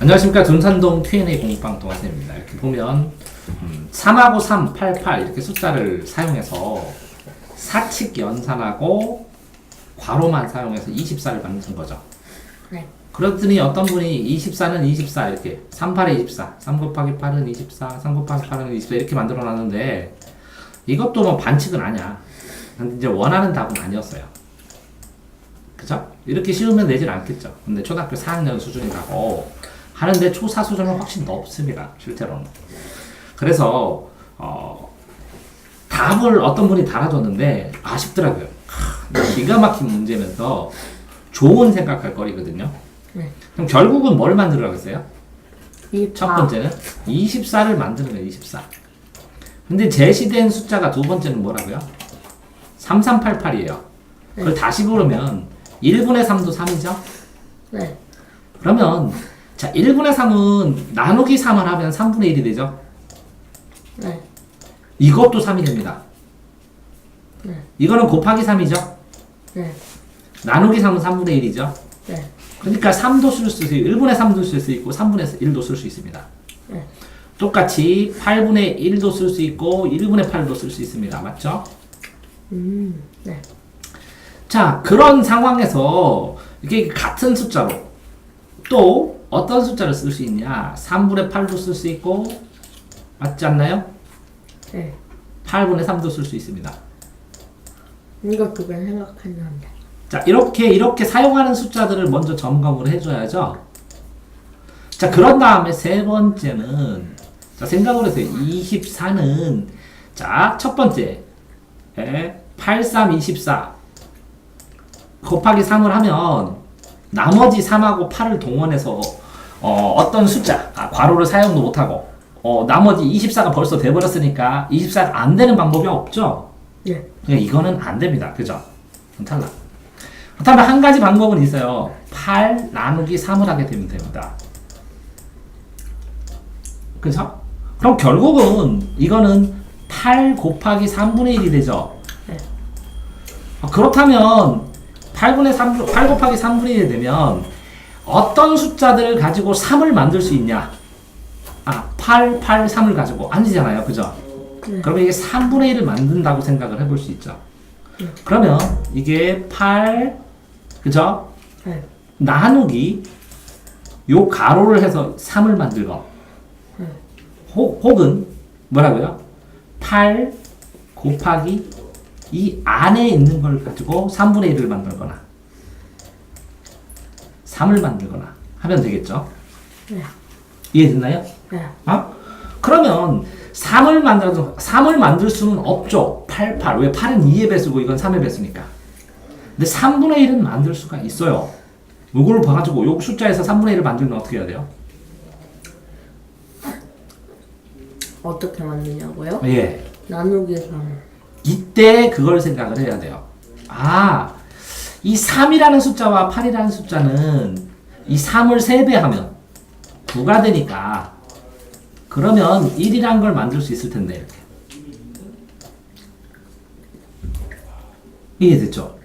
안녕하십니까 둔산동 Q&A 공부방 동아쌤입니다. 이렇게 보면 음, 3하고 3, 8, 8 이렇게 숫자를 사용해서 사칙 연산하고 괄호만 사용해서 24를 만든 거죠. 네. 그랬더니 어떤 분이 24는 24 이렇게 3, 8에 24, 3 곱하기 8은 24, 3 곱하기 8은 24 이렇게 만들어 놨는데 이것도 뭐 반칙은 아니야. 근데 이제 원하는 답은 아니었어요. 그죠? 이렇게 쉬우면 내질 않겠죠. 근데 초등학교 4학년 수준이라고 하는데 초사 수준은 훨씬 높습니다. 실제로는. 그래서 어, 답을 어떤 분이 달아줬는데 아쉽더라고요. 하, 기가 막힌 문제면서 좋은 생각할 거리거든요. 네. 그럼 결국은 뭘 만들으라고 했어요? 이첫 번째는 24를 만드는 거예요. 24. 근데 제시된 숫자가 두 번째는 뭐라고요? 3388이에요. 그걸 다시 부르면 1분의 3도 3이죠? 네. 그러면 자 1분의 3은 나누기 3을 하면 3분의 1이 되죠? 네. 이것도 3이 됩니다. 네. 이거는 곱하기 3이죠? 네. 나누기 3은 3분의 1이죠? 네. 그러니까 3도 쓸 수 있고 1분의 3도 쓸 수 있고 3분의 1도 쓸 수 있습니다. 네. 똑같이 8분의 1도 쓸 수 있고 1분의 8도 쓸 수 있습니다. 맞죠? 음. 네. 자, 그런 상황에서 이게 같은 숫자로 또 어떤 숫자를 쓸 수 있냐? 3분의 8도 쓸 수 있고 맞지 않나요? 네. 8분의 3도 쓸 수 있습니다. 이거 두 개 생각했는데. 자, 이렇게 이렇게 사용하는 숫자들을 먼저 점검을 해줘야죠. 자, 그런 다음에 세 번째는 자, 생각을 해서 24는 자, 첫 번째 에, 83, 24 곱하기 3을 하면 나머지 3하고 8을 동원해서 어, 어떤 숫자, 아, 괄호를 사용도 못하고 어, 나머지 24가 벌써 돼버렸으니까 24가 안 되는 방법이 없죠. 네. 그러니까 이거는 안 됩니다. 그죠? 그럼 탈락. 그렇다면 한 가지 방법은 있어요. 8 나누기 3을 하게 되면 됩니다. 그죠? 그럼 결국은 이거는 8 곱하기 3분의 1이 되죠? 네. 아, 그렇다면 8분의 3, 8 곱하기 3분의 1이 되면 어떤 숫자들을 가지고 3을 만들 수 있냐? 아, 8, 8, 3을 가지고 아니잖아요. 그죠? 네. 그러면 이게 3분의 1을 만든다고 생각을 해볼 수 있죠. 그러면 이게 8, 그죠? 네. 나누기 요 가로를 해서 3을 만들고 네. 혹, 혹은 뭐라고요? 8 곱하기 이 안에 있는 걸 가지고 3분의 1을 만들거나 3을 만들거나 하면 되겠죠? 네. 이해됐나요? 네. 어? 그러면 3을 만들어도 3을 만들 수는 없죠. 8, 8. 왜 8은 2의 배수고 이건 3의 배수니까. 근데 3분의 1은 만들 수가 있어요. 요걸 봐가지고 요 숫자에서 3분의 1을 만들면 어떻게 해야 돼요? 어떻게 만드냐고요? 예. 나누기 3. 이때 그걸 생각을 해야 돼요. 아, 이 3이라는 숫자와 8이라는 숫자는 이 3을 3배하면 9가 되니까 그러면 1이란 걸 만들 수 있을 텐데 이렇게. 이해됐죠?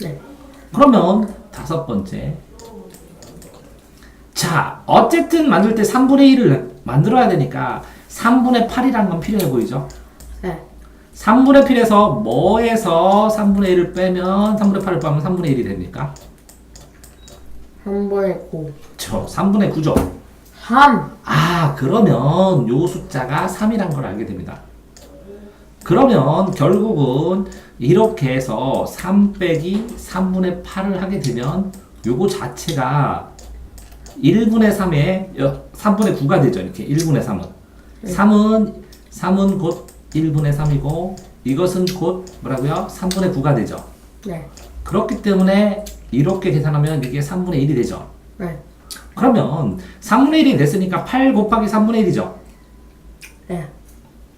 네. 그러면 다섯 번째. 자, 어쨌든 만들 때 3분의 1을 만들어야 되니까 3분의 8이란 건 필요해 보이죠? 네. 3분의 1에서 뭐에서 3분의 1을 빼면 3분의 8을 빼면 3분의 1이 됩니까? 3번에 9. 저 3분의 9죠. 3. 아, 그러면 요 숫자가 3이란 걸 알게 됩니다. 그러면 결국은 이렇게 해서 3 빼기 3분의 8을 하게 되면 요거 자체가 1분의 3에 3분의 9가 되죠. 이렇게 1분의 3은. 3은 3은 곧 1분의 3이고 이것은 곧 뭐라고요? 3분의 9가 되죠. 네. 그렇기 때문에 이렇게 계산하면 이게 3분의 1이 되죠. 네. 그러면 3분의 1이 됐으니까 8 곱하기 3분의 1이죠. 네.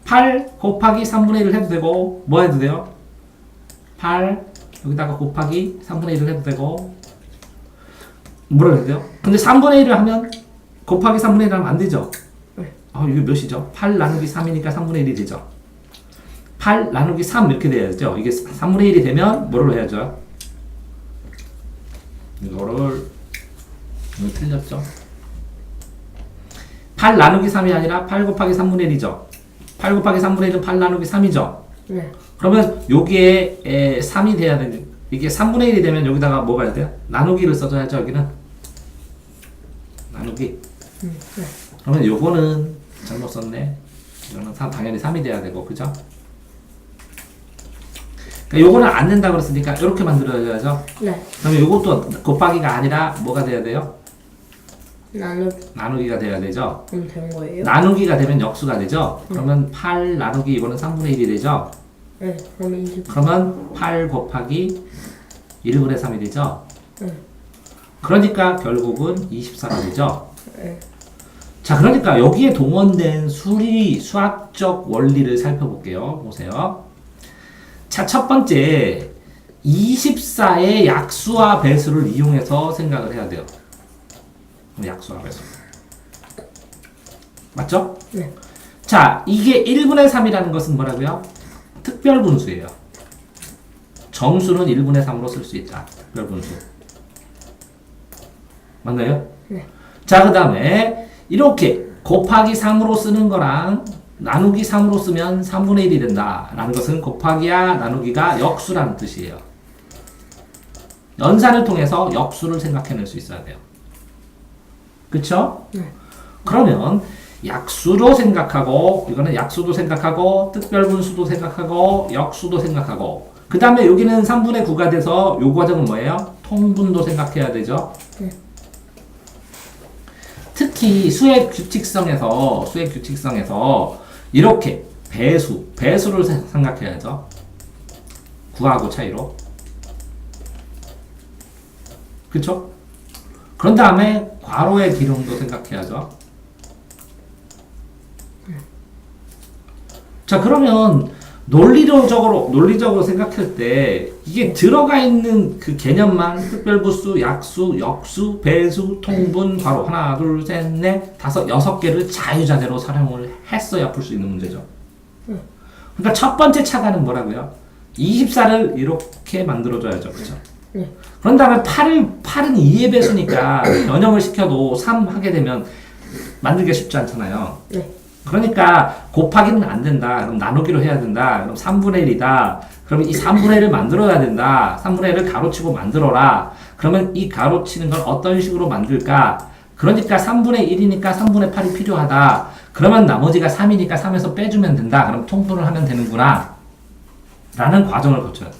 8 곱하기 3분의 1을 해도 되고 뭐 해도 돼요? 8 여기다가 곱하기 3분의 1을 해도 되고 뭐라 해도 돼요? 근데 3분의 1을 하면 곱하기 3분의 1을 하면 안 되죠? 네. 아 이게 몇이죠? 8 나누기 3이니까 3분의 1이 되죠? 8 나누기 3 이렇게 돼야죠? 이게 3분의 1이 되면 뭐를 해야죠? 이거를 이거 틀렸죠? 8 나누기 3이 아니라 8 곱하기 3분의 1이죠. 8 곱하기 3분의 1은 8 나누기 3이죠. 네. 그러면 여기에 에, 3이 돼야 되는 이게 3분의 1이 되면 여기다가 뭐가 해야 돼요? 나누기를 써줘야죠 여기는 나누기 음, 네. 그러면 요거는 잘못 썼네 이거는 3, 당연히 3이 돼야 되고 그죠? 그러니까 요거는 안 된다 그랬으니까 이렇게 만들어야죠 네. 그러면 요것도 곱하기가 아니라 뭐가 돼야 돼요? 나누면 나누기가 돼야 되죠 된 거예요? 나누기가 되면 역수가 되죠 그러면 8 나누기 이거는 3분의 1이 되죠 네. 그럼 20. 그러면 8 곱하기 1분의 3이 되죠? 네. 그러니까 결국은 24가 되죠? 네. 자, 그러니까 여기에 동원된 수리, 수학적 원리를 살펴볼게요. 보세요. 자, 첫 번째, 24의 약수와 배수를 이용해서 생각을 해야 돼요. 약수와 배수. 맞죠? 네. 자, 이게 1분의 3이라는 것은 뭐라고요? 특별 분수예요. 정수는 1분의 3으로 쓸 수 있다. 특별 분수. 맞나요? 네. 자, 그 다음에 이렇게 곱하기 3으로 쓰는 거랑 나누기 3으로 쓰면 3분의 1이 된다. 라는 것은 곱하기야 나누기가 역수라는 뜻이에요. 연산을 통해서 역수를 생각해낼 수 있어야 돼요. 그쵸? 네. 그러면 약수로 생각하고 이거는 약수도 생각하고 특별분수도 생각하고 역수도 생각하고 그 다음에 여기는 3분의 9가 돼서 요 과정은 뭐예요? 통분도 생각해야 되죠. 네. 특히 수의 규칙성에서 수의 규칙성에서 이렇게 배수 배수를 세- 생각해야죠. 구하고 차이로 그쵸? 그런 다음에 괄호의 기름도 생각해야죠. 자 그러면 논리적으로 논리적으로 생각할 때 이게 들어가 있는 그 개념만 특별부수, 약수, 역수, 배수, 통분, 괄호 하나, 둘, 셋, 넷, 다섯, 여섯 개를 자유자재로 사용을 했어야 풀 수 있는 문제죠. 그러니까 첫 번째 차가는 뭐라고요? 24를 이렇게 만들어줘야죠, 그렇죠? 네. 그런 다음에 8을 8은 2의 배수니까 변형을 시켜도 3 하게 되면 만들기가 쉽지 않잖아요. 네. 그러니까 곱하기는 안 된다. 그럼 나누기로 해야 된다. 그럼 3분의 1이다. 그러면 이 3분의 1을 만들어야 된다. 3분의 1을 가로치고 만들어라. 그러면 이 가로치는 걸 어떤 식으로 만들까? 그러니까 3분의 1이니까 3분의 8이 필요하다. 그러면 나머지가 3이니까 3에서 빼주면 된다. 그럼 통분을 하면 되는구나. 라는 과정을 거쳐요.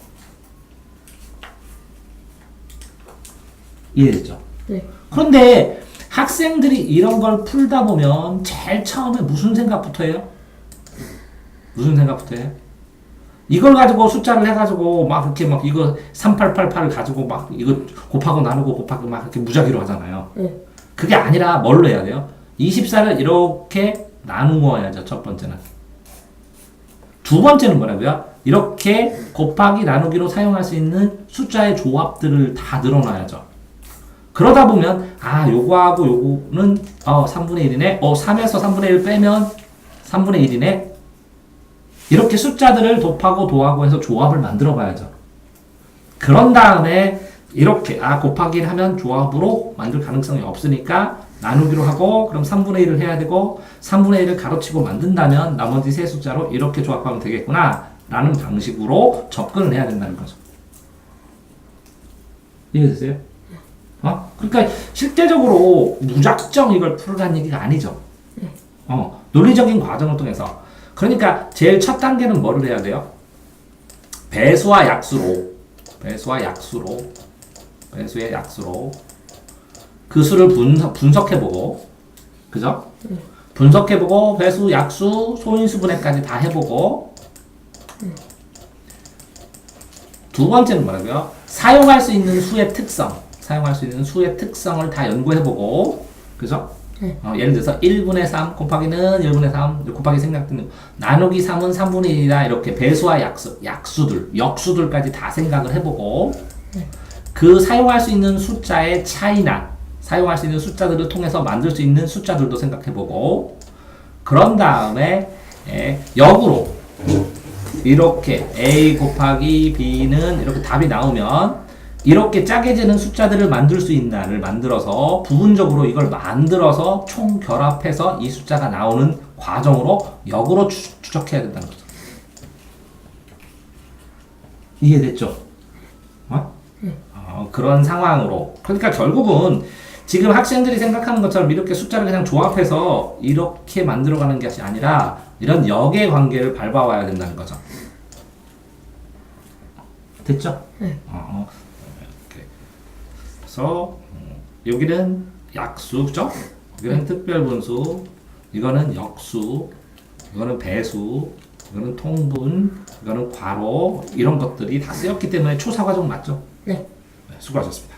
이해됐죠? 네. 그런데 학생들이 이런 걸 풀다 보면 제일 처음에 무슨 생각부터 해요? 무슨 생각부터 해요? 이걸 가지고 숫자를 해가지고 막 이렇게 막 이거 3888을 가지고 막 이거 곱하고 나누고 곱하고 막 이렇게 무작위로 하잖아요. 네. 그게 아니라 뭘로 해야 돼요? 24를 이렇게 나누어야죠. 첫 번째는. 두 번째는 뭐라고요? 이렇게 곱하기 나누기로 사용할 수 있는 숫자의 조합들을 다 늘어놔야죠. 그러다 보면 아 요거하고 요거는 어 3분의 1이네. 어 3에서 3분의 1 빼면 3분의 1이네. 이렇게 숫자들을 곱하고 도하고 해서 조합을 만들어 봐야죠. 그런 다음에 이렇게 아 곱하기를 하면 조합으로 만들 가능성이 없으니까 나누기로 하고 그럼 3분의 1을 해야 되고 3분의 1을 가로치고 만든다면 나머지 세 숫자로 이렇게 조합하면 되겠구나 라는 방식으로 접근을 해야 된다는 거죠. 이해되세요? 어? 그러니까 실제적으로 무작정 이걸 풀으라는 얘기가 아니죠. 어, 논리적인 과정을 통해서. 그러니까 제일 첫 단계는 뭐를 해야 돼요? 배수와 약수로, 배수와 약수로, 배수의 약수로 그 수를 분석, 분석해보고, 그죠? 분석해보고 배수, 약수, 소인수 분해까지 다 해보고 두 번째는 뭐라고요? 사용할 수 있는 수의 특성, 사용할 수 있는 수의 특성을 다 연구해보고, 그죠? 네. 어, 예를 들어서 1분의 3 곱하기는 1분의 3 곱하기 생각되는 거. 나누기 3은 3분의 1이다 이렇게 배수와 약수, 약수들, 역수들까지 다 생각을 해보고 그 사용할 수 있는 숫자의 차이나 사용할 수 있는 숫자들을 통해서 만들 수 있는 숫자들도 생각해보고 그런 다음에 예, 역으로 이렇게 a 곱하기 b는 이렇게 답이 나오면 이렇게 짜게지는 숫자들을 만들 수 있나를 만들어서 부분적으로 이걸 만들어서 총 결합해서 이 숫자가 나오는 과정으로 역으로 추, 추적해야 된다는 거죠. 이해됐죠? 어? 어, 그런 상황으로. 그러니까 결국은 지금 학생들이 생각하는 것처럼 이렇게 숫자를 그냥 조합해서 이렇게 만들어가는 것이 아니라 이런 역의 관계를 밟아와야 된다는 거죠. 됐죠? 네. 어, 이렇게. 그래서 음, 여기는 약수죠? 여기는 특별분수, 이거는 역수, 이거는 배수, 이거는 통분, 이거는 괄호 이런 것들이 다 쓰였기 때문에 초사 과정 맞죠? 네. 네, 수고하셨습니다.